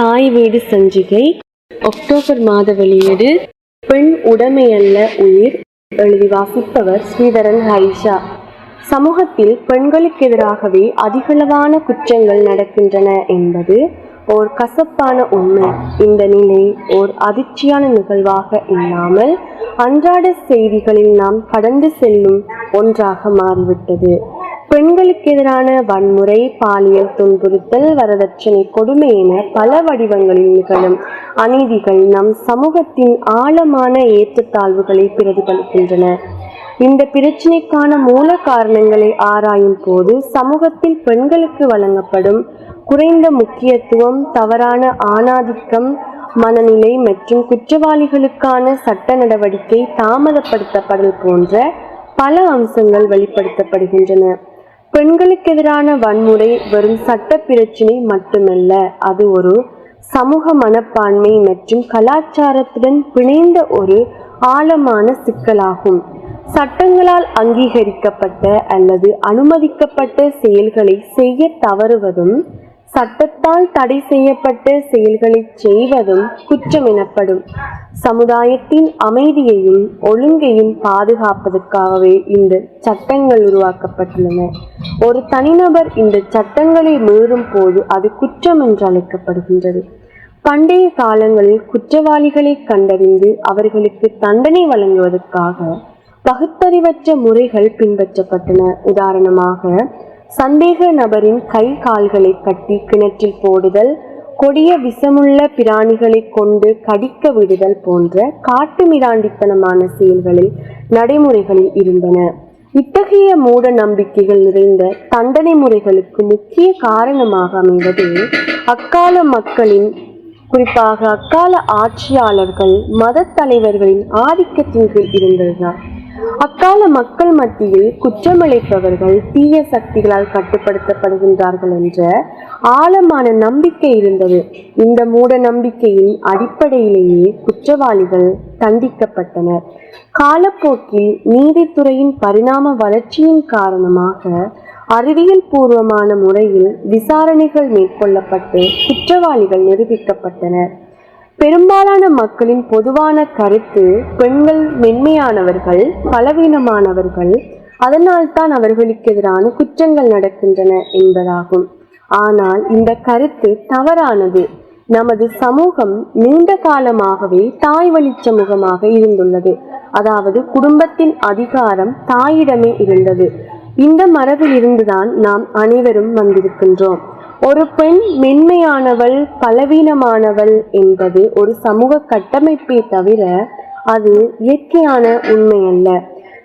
தாய் வீடு சஞ்சிகை. அக்டோபர் மாத வெளியீடு. பெண் உடைமையல்ல உயிர் எழுதி வாசிப்பவர் ஸ்ரீதரன் ஹரிஷா. சமூகத்தில் பெண்களுக்கு எதிராகவே அதிகளவான குற்றங்கள் நடக்கின்றன என்பது ஓர் கசப்பான உண்மை. இந்த நிலை ஓர் அதிர்ச்சியான நிகழ்வாக இல்லாமல் அன்றாட செய்திகளில் நாம் கடந்து செல்லும் ஒன்றாக மாறிவிட்டது. பெண்களுக்கு எதிரான வன்முறை பாலியல் துன்புறுத்தல் வரதட்சணை கொடுமை என பல வடிவங்களில் நிகழும் அநீதிகள் நம் சமூகத்தின் ஆழமான ஏற்றத்தாழ்வுகளை பிரதிபலிக்கின்றன. இந்த பிரச்சினைக்கான மூல காரணங்களை ஆராயும் போது சமூகத்தில் பெண்களுக்கு வழங்கப்படும் குறைந்த முக்கியத்துவம் தவறான ஆணாதிக்கம் மனநிலை மற்றும் குற்றவாளிகளுக்கான சட்ட நடவடிக்கை தாமதப்படுத்தப்படல் போன்ற பல அம்சங்கள் வெளிப்படுத்தப்படுகின்றன. பெண்களுக்கு எதிரான வன்முறை வெறும் சட்ட பிரச்சினை மட்டுமல்ல அது ஒரு சமூக மனப்பான்மை மற்றும் கலாச்சாரத்துடன் பிணைந்த ஒரு ஆழமான சிக்கலாகும். சட்டங்களால் அங்கீகரிக்கப்பட்ட அல்லது அனுமதிக்கப்பட்ட செயல்களை செய்ய தவறுவதும் சட்டத்தால் தடை செய்யப்பட்ட செயல்களை செய்வதும் குற்றம் எனப்படும். சமுதாயத்தின் அமைதியையும் ஒழுங்கையும் பாதுகாப்பதற்காகவே இந்த சட்டங்கள் உருவாக்கப்பட்டுள்ளன. ஒரு தனிநபர் இந்த சட்டங்களை மீறும் போது அது குற்றம் என்று அழைக்கப்படுகின்றது. பண்டைய காலங்களில் குற்றவாளிகளை கண்டறிந்து அவர்களுக்கு தண்டனை வழங்குவதற்காக பகுத்தறிவற்ற முறைகள் பின்பற்றப்பட்டன. உதாரணமாக சந்தேக நபரின் கை கால்களை கட்டி கிணற்றில் போடுதல் கொடிய விஷமுள்ள பிராணிகளை கொண்டு கடிக்க விடுதல் போன்ற காட்டு மிராண்டித்தனமான செயல்களில் நடைமுறைகளில் இருந்தன. இத்தகைய மூட நம்பிக்கைகள் நிறைந்த தண்டனை முறைகளுக்கு முக்கிய காரணமாக அமைவது அக்கால மக்களின் குறிப்பாக அக்கால ஆட்சியாளர்கள் மத தலைவர்களின் ஆதிக்கத்தின் கீழ் இருந்ததுதான். அக்கால மக்கள் மத்தியில் குற்றமளிப்பவர்கள் தீய சக்திகளால் கட்டுப்படுத்தப்படுகின்றார்கள் என்ற ஆழமான நம்பிக்கை இருந்தது. இந்த மூட நம்பிக்கையின் அடிப்படையிலேயே குற்றவாளிகள் தண்டிக்கப்பட்டனர். காலப்போக்கில் நீதித்துறையின் பரிணாம வளர்ச்சியின் காரணமாக அறிவியல் பூர்வமான முறையில் விசாரணைகள் மேற்கொள்ளப்பட்டு குற்றவாளிகள் நிரூபிக்கப்பட்டனர். பெரும்பாலான மக்களின் பொதுவான கருத்து பெண்கள் மென்மையானவர்கள் பலவீனமானவர்கள் அதனால்தான் அவர்களுக்கு எதிரான குற்றங்கள் நடக்கின்றன என்பதாகும். ஆனால் இந்த கருத்து தவறானது. நமது சமூகம் நீண்ட காலமாகவே தாய் வழி சமூகமாக இருந்துள்ளது. அதாவது குடும்பத்தின் அதிகாரம் தாயிடமே இருந்தது. இந்த மரபில் இருந்துதான் நாம் அனைவரும் வந்திருக்கின்றோம். ஒரு பெண் மென்மையானவள் பலவீனமானவள் என்பது ஒரு சமூக கட்டமைப்பே தவிர அது இயற்கையான உண்மை அல்ல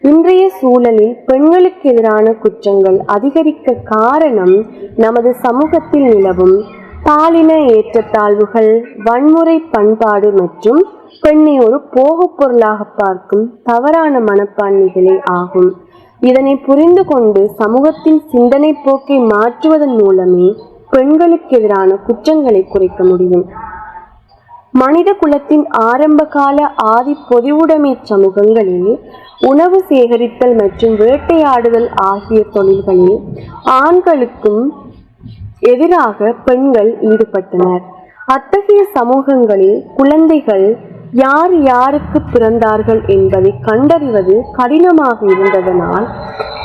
இன்றைய சூழலில் பெண்களுக்கு எதிரான குற்றங்கள் அதிகரிக்க காரணம் நமது சமூகத்தில் நிலவும் பாலின ஏற்றத்தாழ்வுகள் வன்முறை பண்பாடு மற்றும் பெண்ணை ஒரு போகப் பொருளாக பார்க்கும் தவறான மனப்பான்மைகளே ஆகும். இதனை புரிந்து கொண்டு சமூகத்தின் சிந்தனை போக்கை மாற்றுவதன் மூலமே பெண்களுக்கு எதிரான குற்றங்களை குறைக்க முடியும். மனித குலத்தின் ஆரம்பகால ஆதி பொதுவுடைமை சமூகங்களில் உணவு சேகரித்தல் மற்றும் வேட்டையாடுதல் ஆகிய தொழில்களில் ஆண்களுக்கும் எதிராக பெண்கள் ஈடுபட்டனர். அத்தகைய சமூகங்களில் குழந்தைகள் யார் யாருக்கு பிறந்தார்கள் என்பதை கண்டறிவது கடினமாக இருந்ததனால்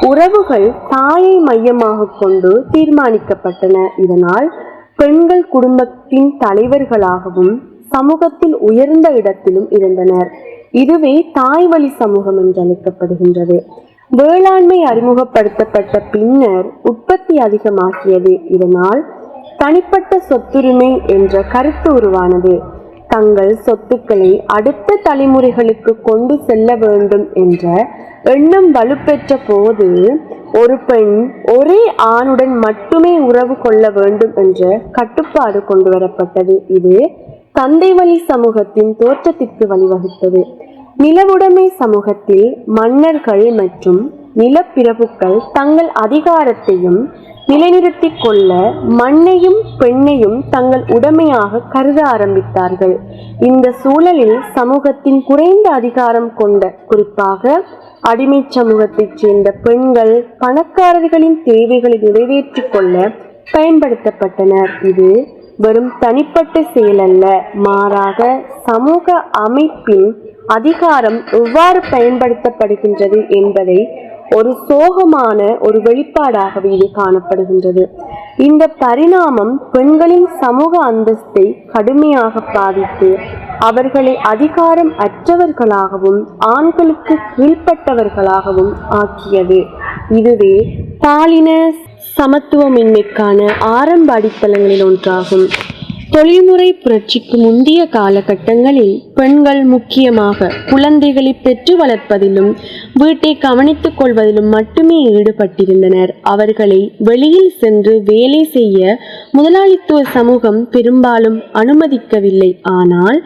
உறவுகள் தாயை மையமாக கொண்டு தீர்மானிக்கப்பட்டன. இதனால் பெண்கள் குடும்பத்தின் தலைவர்களாகவும் சமூகத்தில் உயர்ந்த இடத்திலும் இருந்தனர். இதுவே தாய் வழி சமூகம் என்று அழைக்கப்படுகின்றது. வேளாண்மை அறிமுகப்படுத்தப்பட்ட பின்னர் உற்பத்தி அதிகமாகியது. இதனால் தனிப்பட்ட சொத்துரிமை என்ற கருத்து உருவானது. தங்கள் சொத்துக்களை அடுத்த தலைமுறைகளுக்கு கொண்டு செல்ல வேண்டும் என்ற எண்ணம் வலுப்பெற்ற போது ஒரு பெண் ஒரே ஆணுடன் மட்டுமே உறவு கொள்ள வேண்டும் என்ற கட்டுப்பாடு கொண்டு வரப்பட்டது. இது தந்தை வழி சமூகத்தின் தோற்றத்திற்கு வழிவகுத்தது. நிலவுடைமை சமூகத்தில் மன்னர்கள் மற்றும் நிலப்பிரபுக்கள் தங்கள் அதிகாரத்தையும் நிலைநிறுத்திக் கொள்ள மண்ணையும் பெண்ணையும் தங்கள் உடைமையாக கருத ஆரம்பித்தார்கள். இந்த சூழலில் சமூகத்தின் குறைந்த அதிகாரம் கொண்ட குறிப்பாக அடிமை சமூகத்தைச் சேர்ந்த பெண்கள் பணக்காரர்களின் தேவைகளை நிறைவேற்றிக் கொள்ள பயன்படுத்தப்பட்டனர். இது வெறும் தனிப்பட்ட செயலல்ல மாறாக சமூக அமைப்பின் அதிகாரம் எவ்வாறு பயன்படுத்தப்படுகின்றது என்பதை ஒரு சோகமான ஒரு வெளிப்பாடாகவே இது காணப்படுகின்றது. இந்த பரிணாமம் பெண்களின் சமூக அந்தஸ்தை கடுமையாக பாதித்து அவர்களை அதிகாரம் அற்றவர்களாகவும் ஆண்களுக்கு கீழ்ப்பட்டவர்களாகவும் ஆக்கியது. இதுவே பாலின சமத்துவமின்மைக்கான ஆரம்ப அடித்தளங்களில் ஒன்றாகும். தொழில்முறை புரட்சிக்கு முந்தைய காலகட்டங்களில் பெண்கள் முக்கியமாக குழந்தைகளை பெற்று வளர்ப்பதிலும் வீட்டை கவனித்துக் கொள்வதிலும் மட்டுமே ஈடுபட்டிருந்தனர். அவர்களை வெளியில் சென்று வேலை செய்ய முதலாளித்துவ சமூகம் பெரும்பாலும் அனுமதிக்கவில்லை. ஆனால்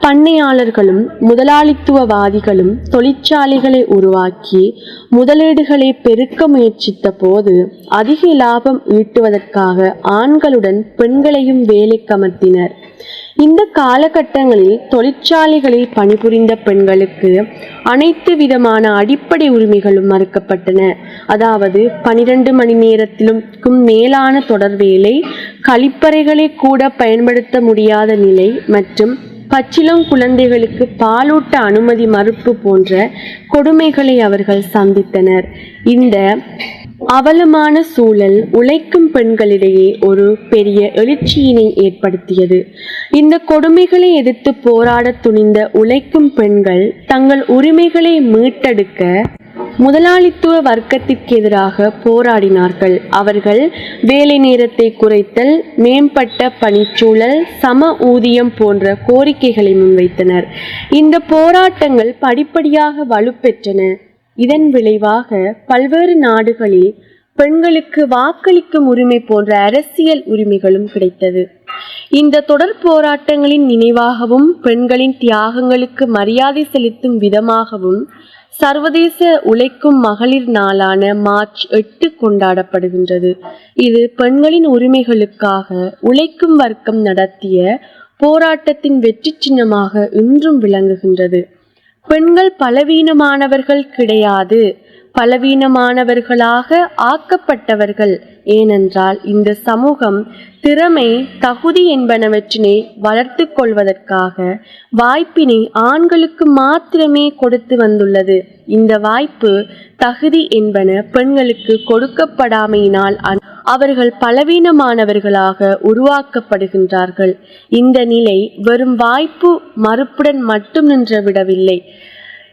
பண்ணையாளர்களும் முதலாளித்துவவாதிகளும் தொழிற்சாலைகளை உருவாக்கி முதலீடுகளை பெருக்க முயற்சித்த போது அதிக லாபம் ஈட்டுவதற்காக ஆண்களுடன் பெண்களையும் வேலைக்கு அமர்த்தினர் இந்த காலகட்டங்களில் தொழிற்சாலைகளில் பணிபுரிந்த பெண்களுக்கு அனைத்து விதமான அடிப்படை உரிமைகளும் மறுக்கப்பட்டன. அதாவது பனிரெண்டு மணி நேரத்திலும் மேலான தொடர் வேலை கழிப்பறைகளை கூட பயன்படுத்த முடியாத நிலை மற்றும் பச்சிலம் குழந்தைகளுக்கு பாலூட்ட அனுமதி மறுப்பு போன்ற கொடுமைகளை அவர்கள் சந்தித்தனர். இந்த அவலமான சூழல் உழைக்கும் பெண்களிடையே ஒரு பெரிய எழுச்சியினை ஏற்படுத்தியது. இந்த கொடுமைகளை எதிர்த்து போராட துணிந்த உழைக்கும் பெண்கள் தங்கள் உரிமைகளை மீட்டெடுக்க முதலாளித்துவ வர்க்கத்திற்கு எதிராக போராடினார்கள். அவர்கள் வேலை நேரத்தை குறைத்தல் மேம்பட்ட பணிச்சூழல் சம ஊதியம் போன்ற கோரிக்கைகளை முன்வைத்தனர். இந்த போராட்டங்கள் படிப்படியாக வலுப்பெற்றன. இதன் விளைவாக பல்வேறு நாடுகளில் பெண்களுக்கு வாக்களிக்கும் உரிமை போன்ற அரசியல் உரிமைகளும் கிடைத்தது. இந்த தொடர் போராட்டங்களின் நினைவாகவும் பெண்களின் தியாகங்களுக்கு மரியாதை செலுத்தும் விதமாகவும் சர்வதேச உழைக்கும் மகளிர் நாளான மார்ச் எட்டு கொண்டாடப்படுகின்றது. இது பெண்களின் உரிமைகளுக்காக உழைக்கும் வர்க்கம் நடத்திய போராட்டத்தின் வெற்றி சின்னமாக இன்றும் விளங்குகின்றது. பெண்கள் பலவீனமானவர்கள் கிடையாது. பலவீனமானவர்களாக ஆக்கப்பட்டவர்கள். ஏனென்றால் இந்த சமூகம் திறமை தகுதி என்பனவற்றினை வளர்த்து கொள்வதற்காக வாய்ப்பினை ஆண்களுக்கு மாத்திரமே கொடுத்து வந்துள்ளது. இந்த வாய்ப்பு தகுதி என்பன பெண்களுக்கு கொடுக்கப்படாமையினால் அவர்கள் பலவீனமானவர்களாக உருவாக்கப்படுகின்றார்கள். இந்த நிலை வெறும் வாய்ப்பு மறுப்புடன் மட்டும் நின்று விடவில்லை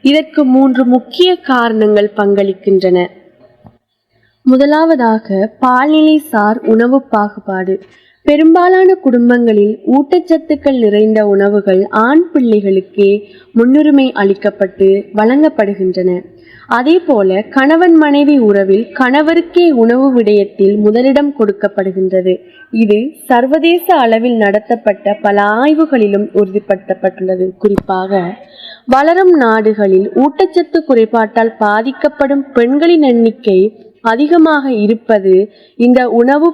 இதற்கு மூன்று முக்கிய காரணங்கள் பங்களிக்கின்றன. முதலாவதாக பால்நிலை சார் உணவு பாகுபாடு. பெரும்பாலான குடும்பங்களில் ஊட்டச்சத்துக்கள் நிறைந்த உணவுகள் ஆண் பிள்ளைகளுக்கே முன்னுரிமை அளிக்கப்பட்டு வழங்கப்படுகின்றன. அதே போல கணவன் மனைவி உறவில் கணவருக்கே உணவு விடயத்தில் முதலிடம் கொடுக்கப்படுகின்றது. இது சர்வதேச அளவில் நடத்தப்பட்ட பல ஆய்வுகளிலும் உறுதிப்படுத்தப்பட்டுள்ளது. குறிப்பாக வளரும் நாடுகளில் ஊட்டச்சத்து குறைபாட்டால் பாதிக்கப்படும் பெண்களின் எண்ணிக்கை அதிகமாக இருப்பது இந்த உணவு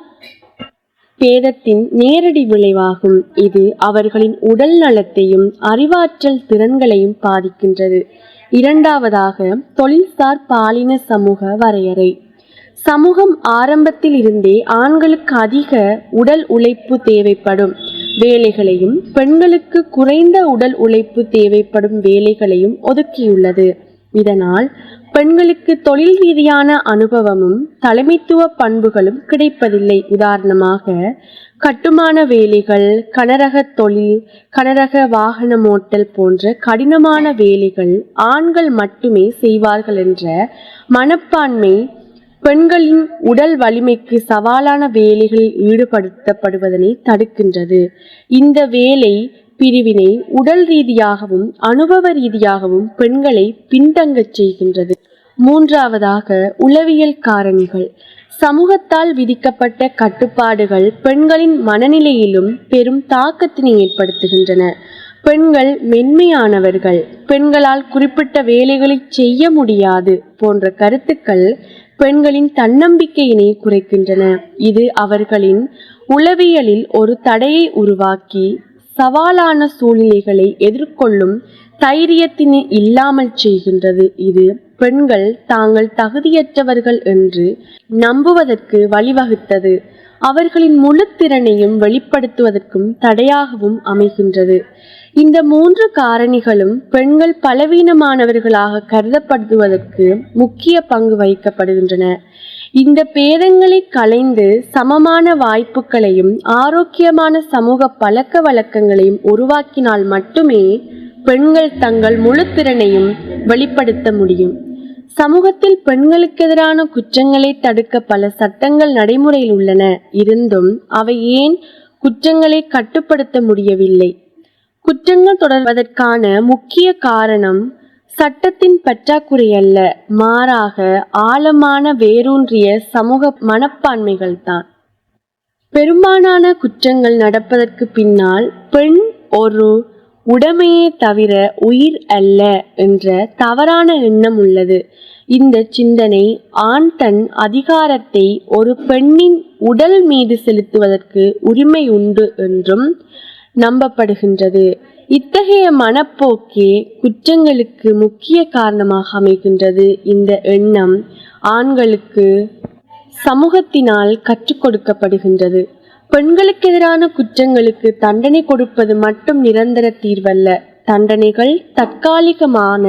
பேதத்தின் நேரடி விளைவாகும். இது அவர்களின் உடல் நலத்தையும் அறிவாற்றல் திறன்களையும் பாதிக்கின்றது. இரண்டாவதாக தொழில்சார் பாலின சமூக வரையறை. சமூகம் ஆரம்பத்தில் இருந்தே ஆண்களுக்கு அதிக உடல் உழைப்பு தேவைப்படும். வேலைகளையும் பெண்களுக்கு குறைந்த உடல் உழைப்பு தேவைப்படும் வேலைகளையும் ஒதுக்கியுள்ளது. இதனால் பெண்களுக்கு தொழில் ரீதியான அனுபவமும் தலைமைத்துவ பண்புகளும் கிடைப்பதில்லை. உதாரணமாக கட்டுமான வேலைகள் கனரக தொழில் கனரக வாகனம் ஓட்டல் போன்ற கடினமான வேலைகள் ஆண்கள் மட்டுமே செய்வார்கள் என்ற மனப்பான்மை பெண்களின் உடல் வலிமைக்கு சவாலான வேலைகளில் ஈடுபடுத்தப்படுவதனை தடுக்கின்றது. இந்த வேலை பிரிவினை உடல் ரீதியாகவும் அனுபவ ரீதியாகவும் பெண்களை பின்தங்கச் செய்கின்றது. மூன்றாவதாக உளவியல் காரணிகள். சமூகத்தால் விதிக்கப்பட்ட கட்டுப்பாடுகள் பெண்களின் மனநிலையிலும் பெரும் தாக்கத்தினை ஏற்படுத்துகின்றன. பெண்கள் மென்மையானவர்கள். பெண்களால் குறிப்பிட்ட வேலைகளை செய்ய முடியாது போன்ற கருத்துக்கள் பெண்களின் தன்னம்பிக்கையினை குறைக்கின்றன. இது அவர்களின் உளவியலில் ஒரு தடையை உருவாக்கி சவாலான சூழ்நிலைகளை எதிர்கொள்ளும் தைரியத்தினை இல்லாமல் செய்கின்றது இது. பெண்கள் தாங்கள் தகுதியற்றவர்கள் என்று நம்புவதற்கு வழிவகுத்தது. அவர்களின் முழு திறனையும் வெளிப்படுத்துவதற்கும் தடையாகவும் அமைகின்றது. இந்த மூன்று காரணிகளும் பெண்கள் பலவீனமானவர்களாக கருதப்படுவதற்கு முக்கிய பங்கு வகிக்கப்படுகின்றன. இந்த பேதங்களை களைந்து சமமான வாய்ப்புகளையும் ஆரோக்கியமான சமூக பழக்க வழக்கங்களையும் உருவாக்கினால் மட்டுமே பெண்கள் தங்கள் முழு திறனையும் வெளிப்படுத்த முடியும். சமூகத்தில் பெண்களுக்கு எதிரான குற்றங்களை தடுக்க பல சட்டங்கள் நடைமுறையில் உள்ளன. இருந்தும் அவை ஏன் குற்றங்களை கட்டுப்படுத்த முடியவில்லை? குற்றங்கள் தொடர்வதற்கான முக்கிய காரணம் சட்டத்தின் பற்றாக்குறை அல்ல மாறாக ஆழமான வேரூன்றிய சமூக மனப்பான்மைகள் தான். பெரும்பாலான குற்றங்கள் நடப்பதற்கு பின்னால் பெண் ஒரு உடமையே தவிர உயிர் அல்ல என்ற தவறான எண்ணம் உள்ளது. இந்த சிந்தனை ஆண் தன் அதிகாரத்தை ஒரு பெண்ணின் உடல் மீது செலுத்துவதற்கு உரிமை உண்டு என்றும் நம்பப்படுகின்றது. இத்தகைய மனப்போக்கே குற்றங்களுக்கு முக்கிய காரணமாக அமைகின்றது இந்த எண்ணம் ஆண்களுக்கு சமூகத்தினால் கற்றுக் கொடுக்கப்படுகின்றது. பெண்களுக்கு எதிரான குற்றங்களுக்கு தண்டனை கொடுப்பது மட்டும் நிரந்தர தீர்வல்ல. தண்டனைகள் தற்காலிகமான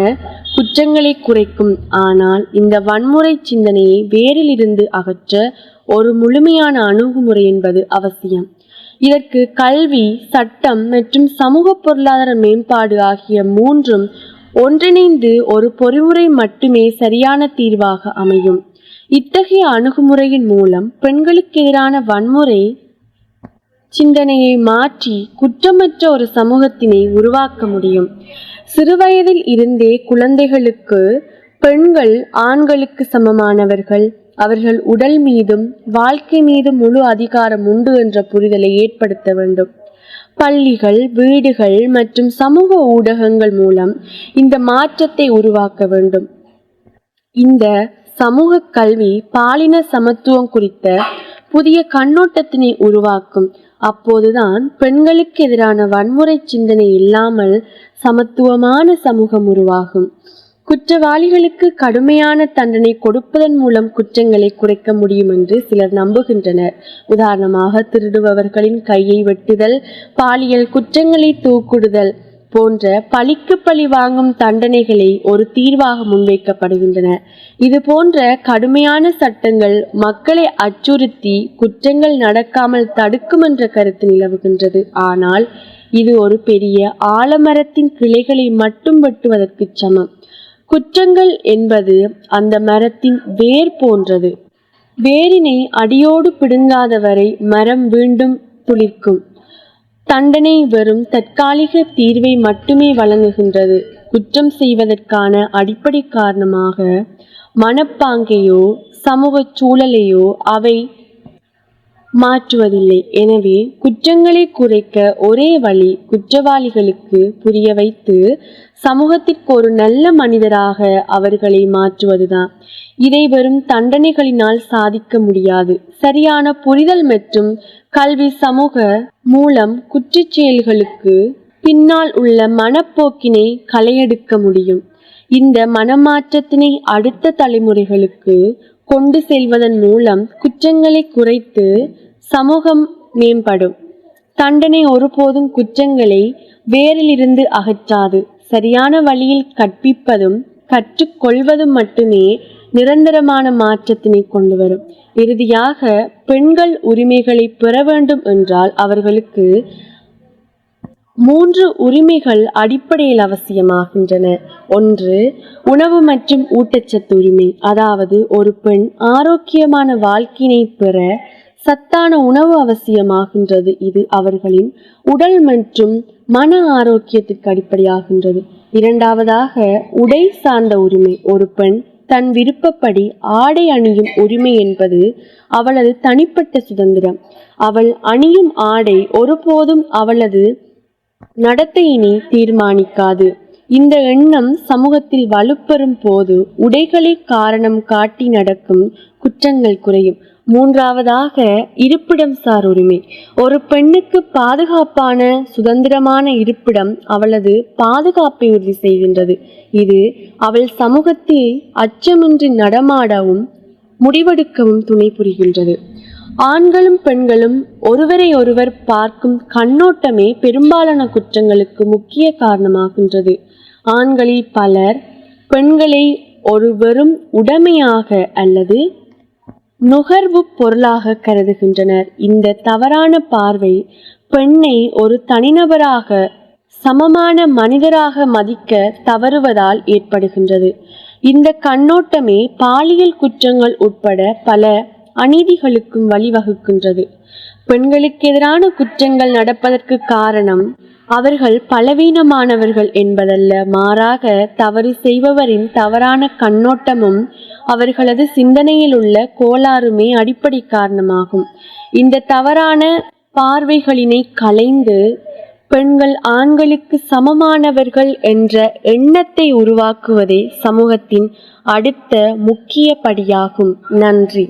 குற்றங்களை குறைக்கும். ஆனால் இந்த வன்முறை சிந்தனையை வேரிலிருந்து அகற்ற ஒரு முழுமையான அணுகுமுறை என்பது அவசியம். இதற்கு கல்வி சட்டம் மற்றும் சமூக பொருளாதார மேம்பாடு ஆகிய மூன்றும் ஒன்றிணைந்து ஒரு பொறிமுறை மட்டுமே சரியான தீர்வாக அமையும். இத்தகைய அணுகுமுறையின் மூலம் பெண்களுக்கு எதிரான வன்முறை சிந்தனையை மாற்றி குற்றமற்ற ஒரு சமூகத்தினை உருவாக்க முடியும். சிறுவயதில் இருந்தே குழந்தைகளுக்கு பெண்கள் ஆண்களுக்கு சமமானவர்கள் அவர்கள் உடல் மீதும் வாழ்க்கை மீதும் முழு அதிகாரம் உண்டு என்ற புரிதலை ஏற்படுத்த வேண்டும். பள்ளிகள் வீடுகள் மற்றும் சமூக ஊடகங்கள் மூலம் இந்த மாற்றத்தை உருவாக்க வேண்டும். இந்த சமூக கல்வி பாலின சமத்துவம் குறித்த புதிய கண்ணோட்டத்தினை உருவாக்கும். அப்போதுதான் பெண்களுக்கு எதிரான வன்முறை சிந்தனை இல்லாமல் சமத்துவமான சமூகம் உருவாகும். குற்றவாளிகளுக்கு கடுமையான தண்டனை கொடுப்பதன் மூலம் குற்றங்களை குறைக்க முடியும் என்று சிலர் நம்புகின்றனர். உதாரணமாக திருடுபவர்களின் கையை வெட்டுதல் பாலியல் குற்றங்களை தூக்குடுதல் போன்ற பழிக்கு பழி வாங்கும் தண்டனைகளை ஒரு தீர்வாக முன்வைக்கப்படுகின்றன. இது போன்ற கடுமையான சட்டங்கள் மக்களை அச்சுறுத்தி குற்றங்கள் நடக்காமல் தடுக்கும் என்ற கருத்து நிலவுகின்றது. ஆனால் இது ஒரு பெரிய ஆலமரத்தின் கிளைகளை மட்டும் வெட்டுவதற்கு சமம். குற்றங்கள் என்பது அந்த மரத்தின் வேர் போன்றது. வேரினை அடியோடு பிடுங்காதவரை மரம் மீண்டும் துளிர்க்கும் தண்டனை வெறும் தற்காலிக தீர்வை மட்டுமே வழங்குகின்றது. குற்றம் செய்வதற்கான அடிப்படை காரணமாக மனப்பாங்கையோ சமூக சூழலையோ அவை மாற்றுவதில்லை. எனவே குற்றங்களை குறைக்க ஒரே வழி குற்றவாளிகளுக்கு புரிய வைத்து சமூகத்திற்கு ஒரு நல்ல மனிதராக அவர்களை மாற்றுவதுதான். இதை வெறும் தண்டனைகளினால் சாதிக்க முடியாது. சரியான புரிதல் மற்றும் கல்வி சமூக மூலம் குற்றச்செயல்களுக்கு பின்னால் உள்ள மனப்போக்கினை களையெடுக்க முடியும். இந்த மனமாற்றத்தினை அடுத்த தலைமுறைகளுக்கு கொண்டு செல்வதன் மூலம் குற்றங்களை குறைத்து சமூகம் மேம்படும். தண்டனை ஒருபோதும் குற்றங்களை வேரிலிருந்து அகற்றாது. சரியான வழியில் கற்பிப்பதும் கற்றுக்கொள்வதும் மட்டுமே நிரந்தரமான மாற்றத்தினை கொண்டு வரும் இறுதியாக பெண்கள் உரிமைகளை பெற வேண்டும் என்றால் அவர்களுக்கு மூன்று உரிமைகள் அடிப்படையில் அவசியமாகின்றன. ஒன்று உணவு மற்றும் ஊட்டச்சத்து உரிமை. அதாவது ஒரு பெண் ஆரோக்கியமான வாழ்க்கையினை பெற சத்தான உணவு அவசியமாகின்றது. இது அவர்களின் உடல் மற்றும் மன ஆரோக்கியத்திற்கு அடிப்படையாகின்றது. இரண்டாவதாக உடை சார்ந்த உரிமை. ஒரு பெண் தன் விருப்பப்படி ஆடை அணியும் உரிமை என்பது அவளது தனிப்பட்ட சுதந்திரம். அவள் அணியும் ஆடை ஒருபோதும் அவளது நடத்தையினை தீர்மானிக்காது. இந்த எண்ணம் சமூகத்தில் வலுப்பெறும் போது உடைகளை காரணம் காட்டி நடக்கும் குற்றங்கள் குறையும். மூன்றாவதாக இருப்பிடம் சார் உரிமை. ஒரு பெண்ணுக்கு பாதுகாப்பான சுதந்திரமான இருப்பிடம் அவளது பாதுகாப்பை உறுதி செய்கின்றது. இது அவள் சமூகத்தில் அச்சமின்றி நடமாடவும் முடிவெடுக்கவும் துணை புரிகின்றது. ஆண்களும் பெண்களும் ஒருவரை ஒருவர் பார்க்கும் கண்ணோட்டமே பெரும்பாலான குற்றங்களுக்கு முக்கிய காரணமாகின்றது. ஆண்களில் பலர் பெண்களை ஒரு வெறும் உடைமையாக அல்லது நுகர்வு பொருளாக கருதுகின்றனர். இந்த தவறான பார்வை பெண்ணை ஒரு தனிநபராக சமமான மனிதராக மதிக்க தவறுவதால் ஏற்படுகின்றது. இந்த கண்ணோட்டமே பாலியல் குற்றங்கள் உட்பட பல அநீதிகளுக்கும் வழிவகுக்கின்றது. பெண்களுக்கு எதிரான குற்றங்கள் நடப்பதற்கு காரணம் அவர்கள் பலவீனமானவர்கள் என்பதல்ல. மாறாக தவறு செய்பவரின் தவறான கண்ணோட்டமும் அவர்களது சிந்தனையில் உள்ள கோளாறுமே அடிப்படை காரணமாகும். இந்த தவறான பார்வைகளினை கலைந்து பெண்கள் ஆண்களுக்கு சமமானவர்கள் என்ற எண்ணத்தை உருவாக்குவதே சமூகத்தின் அடுத்த முக்கிய படியாகும். நன்றி.